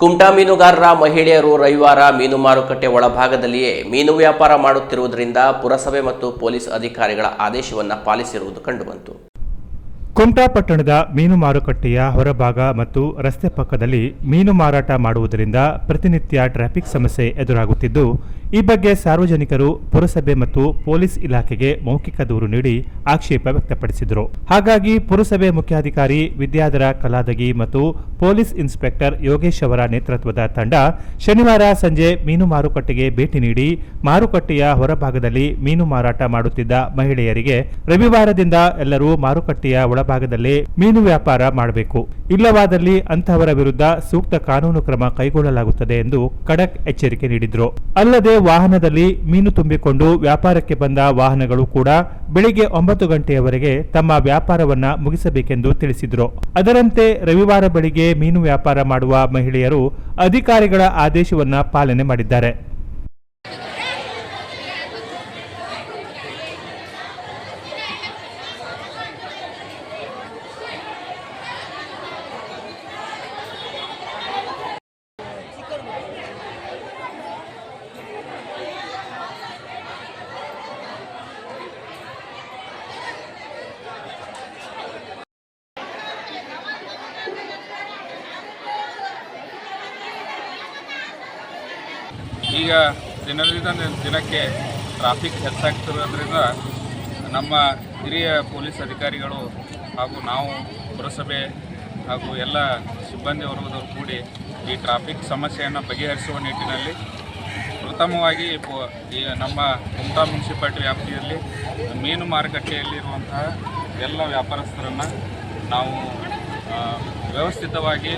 ಕುಮಟಾ ಮೀನುಗಾರರ ಮಹಿಳೆಯರು ರವಿವಾರ ಮೀನು ಮಾರುಕಟ್ಟೆ ಒಳಭಾಗದಲ್ಲಿಯೇ ಮೀನು ವ್ಯಾಪಾರ ಮಾಡುತ್ತಿರುವುದರಿಂದ ಪುರಸಭೆ ಮತ್ತು ಪೊಲೀಸ್ ಅಧಿಕಾರಿಗಳ ಆದೇಶವನ್ನು ಪಾಲಿಸಿರುವುದು ಕಂಡುಬಂತು. ಕುಮಟಾ ಪಟ್ಟಣದ ಮೀನು ಮಾರುಕಟ್ಟೆಯ ಹೊರಭಾಗ ಮತ್ತು ರಸ್ತೆ ಪಕ್ಕದಲ್ಲಿ ಮೀನು ಮಾರಾಟ ಮಾಡುವುದರಿಂದ ಪ್ರತಿನಿತ್ಯ ಟ್ರಾಫಿಕ್ ಸಮಸ್ಯೆ ಎದುರಾಗುತ್ತಿದ್ದು, ಈ ಬಗ್ಗೆ ಸಾರ್ವಜನಿಕರು ಪುರಸಭೆ ಮತ್ತು ಪೊಲೀಸ್ ಇಲಾಖೆಗೆ ಮೌಖಿಕ ದೂರು ನೀಡಿ ಆಕ್ಷೇಪ ವ್ಯಕ್ತಪಡಿಸಿದರು. ಹಾಗಾಗಿ ಪುರಸಭೆ ಮುಖ್ಯಾಧಿಕಾರಿ ವಿದ್ಯಾಧರ ಕಲಾದಗಿ ಮತ್ತು ಪೊಲೀಸ್ ಇನ್ಸ್ಪೆಕ್ಟರ್ ಯೋಗೇಶ್ ಅವರ ನೇತೃತ್ವದ ತಂಡ ಶನಿವಾರ ಸಂಜೆ ಮೀನು ಮಾರುಕಟ್ಟೆಗೆ ಭೇಟಿ ನೀಡಿ, ಮಾರುಕಟ್ಟೆಯ ಹೊರಭಾಗದಲ್ಲಿ ಮೀನು ಮಾರಾಟ ಮಾಡುತ್ತಿದ್ದ ಮಹಿಳೆಯರಿಗೆ ರವಿವಾರದಿಂದ ಎಲ್ಲರೂ ಮಾರುಕಟ್ಟೆಯ ಒಳಭಾಗದಲ್ಲೇ ಮೀನು ವ್ಯಾಪಾರ ಮಾಡಬೇಕು. ಇಲ್ಲವಾದಲ್ಲಿ ಅಂತಹವರ ವಿರುದ್ಧ ಸೂಕ್ತ ಕಾನೂನು ಕ್ರಮ ಕೈಗೊಳ್ಳಲಾಗುತ್ತದೆ ಎಂದು ಖಡಕ್ ಎಚ್ಚರಿಕೆ ನೀಡಿದ್ರು. ಅಲ್ಲದೆ ವಾಹನದಲ್ಲಿ ಮೀನು ತುಂಬಿಕೊಂಡು ವ್ಯಾಪಾರಕ್ಕೆ ಬಂದ ವಾಹನಗಳು ಕೂಡ ಬೆಳಿಗ್ಗೆ ಒಂಬತ್ತು ಗಂಟೆಯವರೆಗೆ ತಮ್ಮ ವ್ಯಾಪಾರವನ್ನ ಮುಗಿಸಬೇಕೆಂದು ತಿಳಿಸಿದ್ರು. ಅದರಂತೆ ರವಿವಾರ ಬೆಳಿಗ್ಗೆ ಮೀನು ವ್ಯಾಪಾರ ಮಾಡುವ ಮಹಿಳೆಯರು ಅಧಿಕಾರಿಗಳ ಆದೇಶವನ್ನ ಪಾಲನೆ ಮಾಡಿದ್ದಾರೆ. ಈಗ ದಿನದಿಂದ ದಿನಕ್ಕೆ ಟ್ರಾಫಿಕ್ ಹೆಚ್ಚಾಗ್ತಿರೋದ್ರಿಂದ ನಮ್ಮ ಹಿರಿಯ ಪೊಲೀಸ್ ಅಧಿಕಾರಿಗಳು ಹಾಗೂ ನಾವು ಪುರಸಭೆ ಹಾಗೂ ಎಲ್ಲ ಸಿಬ್ಬಂದಿ ವರ್ಗದವರು ಕೂಡಿ ಈ ಟ್ರಾಫಿಕ್ ಸಮಸ್ಯೆಯನ್ನು ಬಗೆಹರಿಸುವ ನಿಟ್ಟಿನಲ್ಲಿ ಪ್ರಥಮವಾಗಿ ಈ ನಮ್ಮ ಕುಮಟಾ ಮುನ್ಸಿಪಾಲ್ಟಿ ವ್ಯಾಪ್ತಿಯಲ್ಲಿ ಮೀನು ಮಾರುಕಟ್ಟೆಯಲ್ಲಿರುವಂತಹ ಎಲ್ಲ ವ್ಯಾಪಾರಸ್ಥರನ್ನು ನಾವು ವ್ಯವಸ್ಥಿತವಾಗಿ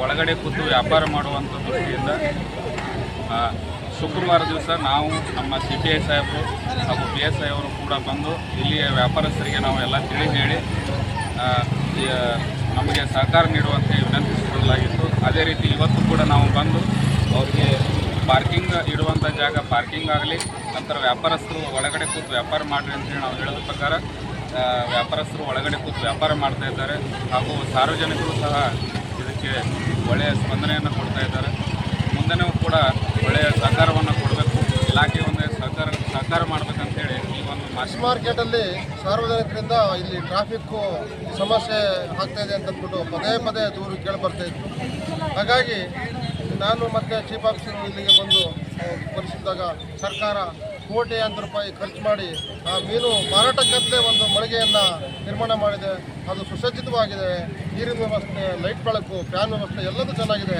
ಒಳಗಡೆ ಕೂತು ವ್ಯಾಪಾರ ಮಾಡುವಂಥ ದೃಷ್ಟಿಯಿಂದ ಶುಕ್ರವಾರ ದಿವಸ ನಾವು ನಮ್ಮ ಸಿ ಪಿ ಐ ಸಾಹೇಬರು ಹಾಗೂ ಬಿ ಎಸ್ ಐ ಅವರು ಕೂಡ ಬಂದು ಇಲ್ಲಿಯ ವ್ಯಾಪಾರಸ್ಥರಿಗೆ ನಾವು ಎಲ್ಲ ತಿಳಿ ಹೇಳಿ ನಮಗೆ ಸಹಕಾರ ನೀಡುವಂತೆ ವಿನಂತಿಸಿಕೊಳ್ಳಲಾಗಿತ್ತು. ಅದೇ ರೀತಿ ಇವತ್ತು ಕೂಡ ನಾವು ಬಂದು ಅವರಿಗೆ ಪಾರ್ಕಿಂಗ್ ಇಡುವಂಥ ಜಾಗ ಪಾರ್ಕಿಂಗ್ ಆಗಲಿ, ನಂತರ ವ್ಯಾಪಾರಸ್ಥರು ಒಳಗಡೆ ಕೂತು ವ್ಯಾಪಾರ ಮಾಡಿರಿ ಅಂತೇಳಿ ನಾವು ಹೇಳಿದ ಪ್ರಕಾರ ವ್ಯಾಪಾರಸ್ಥರು ಒಳಗಡೆ ಕೂತು ವ್ಯಾಪಾರ ಮಾಡ್ತಾ ಇದ್ದಾರೆ ಹಾಗೂ ಸಾರ್ವಜನಿಕರು ಸಹ ಇದಕ್ಕೆ ಒಳ್ಳೆಯ ಸ್ಪಂದನೆಯನ್ನು ಕೊಡ್ತಾ ಇದ್ದಾರೆ. ಮುಂದೆನೂ ಕೂಡ ಒಳ್ಳೆಯ ಸಹಕಾರವನ್ನು ಕೊಡಬೇಕು. ಇಲಾಖೆ ಒಂದು ಸಹಕಾರ ಸಹಕಾರ ಮಾಡಬೇಕಂತೇಳಿ ಈ ಒಂದು ಮಸ್ ಮಾರ್ಕೆಟಲ್ಲಿ ಸಾರ್ವಜನಿಕರಿಂದ ಇಲ್ಲಿ ಟ್ರಾಫಿಕ್ಕು ಸಮಸ್ಯೆ ಆಗ್ತಾ ಇದೆ ಅಂತಂದ್ಬಿಟ್ಟು ಪದೇ ಪದೇ ದೂರು ಕೇಳಿ ಇತ್ತು ಹಾಗಾಗಿ ನಾನು ಮತ್ತು ಚೀಫ್ ಆಫೀಸರ್ ಇಲ್ಲಿಗೆ ಬಂದು ಪರಿಶೀಲಿಸಿದಾಗ ಸರ್ಕಾರ ಕೋಟ್ಯಾಂತರ ರೂಪಾಯಿ ಖರ್ಚು ಮಾಡಿ ಆ ಮೀನು ಮಾರಾಟಕ್ಕಂತಲೇ ಒಂದು ಮಳಿಗೆಯನ್ನು ನಿರ್ಮಾಣ ಮಾಡಿದೆ. ಅದು ಸುಸಜ್ಜಿತವಾಗಿದೆ. ನೀರಿನ ವ್ಯವಸ್ಥೆ ಲೈಟ್ ಬೆಳಕು ಫ್ಯಾನ್ ವ್ಯವಸ್ಥೆ ಎಲ್ಲದೂ ಚೆನ್ನಾಗಿದೆ.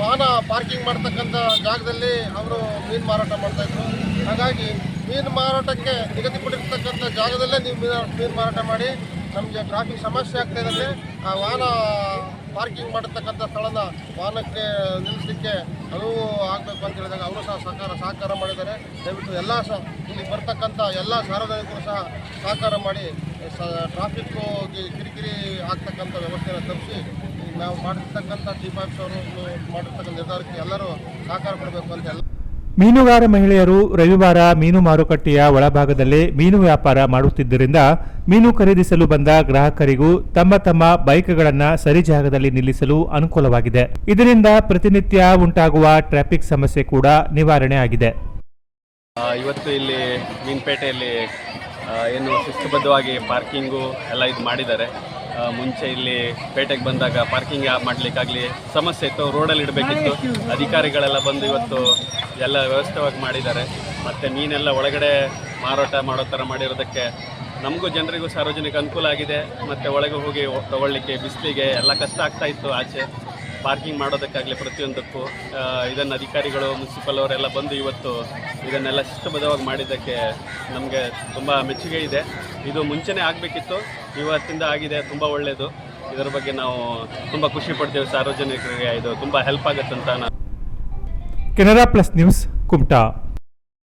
ವಾಹನ ಪಾರ್ಕಿಂಗ್ ಮಾಡ್ತಕ್ಕಂಥ ಜಾಗದಲ್ಲಿ ಅವರು ಮೀನು ಮಾರಾಟ ಮಾಡ್ತಾಯಿದ್ರು ಹಾಗಾಗಿ ಮೀನು ಮಾರಾಟಕ್ಕೆ ನಿಗದಿಪಟ್ಟಿರ್ತಕ್ಕಂಥ ಜಾಗದಲ್ಲೇ ನೀವು ಮೀನು ಮೀನು ಮಾರಾಟ ಮಾಡಿ, ನಮಗೆ ಟ್ರಾಫಿಕ್ ಸಮಸ್ಯೆ ಆಗ್ತಾ ಆ ವಾಹನ ಪಾರ್ಕಿಂಗ್ ಮಾಡಿರ್ತಕ್ಕಂಥ ಸ್ಥಳನ ವಾಹನಕ್ಕೆ ನಿಲ್ಲಿಸಲಿಕ್ಕೆ ಅನುವು ಆಗಬೇಕು ಅಂತ ಹೇಳಿದಾಗ ಅವರು ಸಹ ಸಹಕಾರ ಸಹಕಾರ ಮಾಡಿದ್ದಾರೆ. ದಯವಿಟ್ಟು ಎಲ್ಲ ಸಹ ಇಲ್ಲಿ ಬರ್ತಕ್ಕಂಥ ಎಲ್ಲ ಸಾರ್ವಜನಿಕರು ಸಹ ಸಹಕಾರ ಮಾಡಿ, ಸ ಟ್ರಾಫಿಕ್ಕು ಕಿರಿಕಿರಿ ಆಗ್ತಕ್ಕಂಥ ವ್ಯವಸ್ಥೆಯನ್ನು ತಪ್ಪಿಸಿ ನಾವು ಮಾಡಿರ್ತಕ್ಕಂಥ ಅವರು ಮಾಡಿರ್ತಕ್ಕಂಥ ನಿರ್ಧಾರಕ್ಕೆ ಎಲ್ಲರೂ ಸಹಕಾರ ಕೊಡಬೇಕು ಅಂತ ಎಲ್ಲ ಮೀನುಗಾರ ಮಹಿಳೆಯರು ರವಿವಾರ ಮೀನು ಮಾರುಕಟ್ಟೆಯ ಒಳಭಾಗದಲ್ಲೇ ಮೀನು ವ್ಯಾಪಾರ ಮಾಡುತ್ತಿದ್ದರಿಂದ ಮೀನು ಖರೀದಿಸಲು ಬಂದ ಗ್ರಾಹಕರಿಗೂ ತಮ್ಮ ತಮ್ಮ ಬೈಕ್ಗಳನ್ನು ಸರಿ ಜಾಗದಲ್ಲಿ ನಿಲ್ಲಿಸಲು ಅನುಕೂಲವಾಗಿದೆ. ಇದರಿಂದ ಪ್ರತಿನಿತ್ಯ ಉಂಟಾಗುವ ಟ್ರಾಫಿಕ್ ಸಮಸ್ಯೆ ಕೂಡ ನಿವಾರಣೆ ಆಗಿದೆ. ಇವತ್ತು ಇಲ್ಲಿ ಮೀನ್ಪೇಟೆಯಲ್ಲಿ ಏನು ಶಿಸ್ತುಬದ್ಧವಾಗಿ ಪಾರ್ಕಿಂಗು ಎಲ್ಲ ಇದು ಮಾಡಿದ್ದಾರೆ. ಮುಂಚೆ ಇಲ್ಲಿ ಪೇಟೆಗೆ ಬಂದಾಗ ಪಾರ್ಕಿಂಗ್ ಮಾಡಲಿಕ್ಕಾಗಲಿ ಸಮಸ್ಯೆ ಇತ್ತು ರೋಡಲ್ಲಿ ಇಡಬೇಕಿತ್ತು. ಅಧಿಕಾರಿಗಳೆಲ್ಲ ಬಂದು ಇವತ್ತು ಎಲ್ಲ ವ್ಯವಸ್ಥೆವಾಗಿ ಮಾಡಿದ್ದಾರೆ. ಮತ್ತು ಮೀನೆಲ್ಲ ಒಳಗಡೆ ಮಾರಾಟ ಮಾಡೋ ಥರ ಮಾಡಿರೋದಕ್ಕೆ ನಮಗೂ ಜನರಿಗೂ ಸಾರ್ವಜನಿಕ ಅನುಕೂಲ ಆಗಿದೆ. ಮತ್ತು ಒಳಗೆ ಹೋಗಿ ತಗೊಳ್ಳಿಕ್ಕೆ ಬಿಸಿಲಿಗೆ ಎಲ್ಲ ಕಷ್ಟ ಆಗ್ತಾ ಇತ್ತು ಆಚೆ. ಪಾರ್ಕಿಂಗ್ ಮಾಡೋದಕ್ಕಾಗಲಿ ಪ್ರತಿಯೊಂದಕ್ಕೂ ಇದನ್ನು ಅಧಿಕಾರಿಗಳು ಮುನ್ಸಿಪಲ್ ಅವರೆಲ್ಲ ಬಂದು ಇವತ್ತು ಇದನ್ನೆಲ್ಲ ಶಿಸ್ತುಬದ್ಧವಾಗಿ ಮಾಡಿದ್ದಕ್ಕೆ ನಮಗೆ ತುಂಬ ಮೆಚ್ಚುಗೆ ಇದೆ. ಇದು ಮುಂಚೆನೇ ಆಗಬೇಕಿತ್ತು. ಇವತ್ತಿಂದ ಆಗಿದೆ, ತುಂಬ ಒಳ್ಳೆಯದು ಇದರ ಬಗ್ಗೆ ನಾವು ತುಂಬ ಖುಷಿ ಪಡ್ತೇವೆ. ಸಾರ್ವಜನಿಕರಿಗೆ ಇದು ತುಂಬ ಹೆಲ್ಪ್ ಆಗುತ್ತಂತ ನಾನು ಕೆನರಾ ಪ್ಲಸ್ ನ್ಯೂಸ್ ಕುಮಟಾ.